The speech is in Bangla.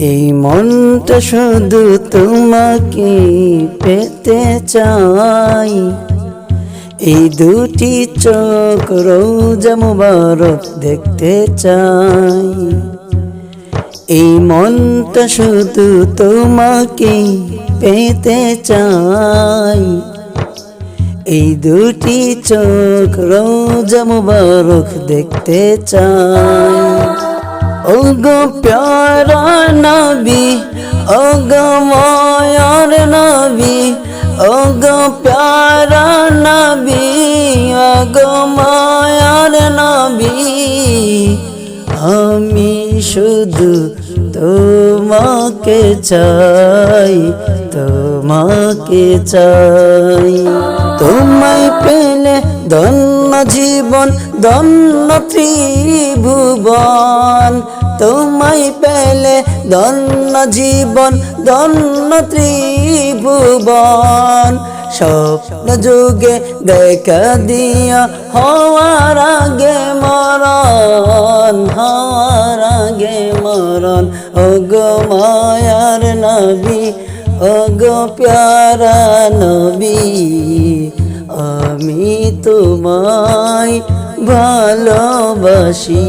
এই মনটা শুধু তোমাকে পেতে চাই। এই দুটি চোখ রোজা মুবারক দেখতে চাই। এই মনটা শুধু তোমাকে পেতে চাই। এই দুটি চোখ রোজা মুবারক দেখতে চাই। গো প্যারা নবী, ও গো মায়ার নবী, ও গো প্যারা নবী, ও গো মায়ার নবী। আমি শুধু তোমাকে চাই তোমাকে চাই। তোমায় পেলে ধন্য জীবন, ধন্য ত্রিভুবন। তোমায় পেলে ধন্য জীবন, ধন্য ত্রিভুবন। স্বপ্ন যুগে দেখা দিয়া হওয়ার আগে মরণ, হওয়ার আগে মরণ। ও গো মায়ার নবী ও গো প্যারা নবী, আমি তোমায় ভালোবাসি।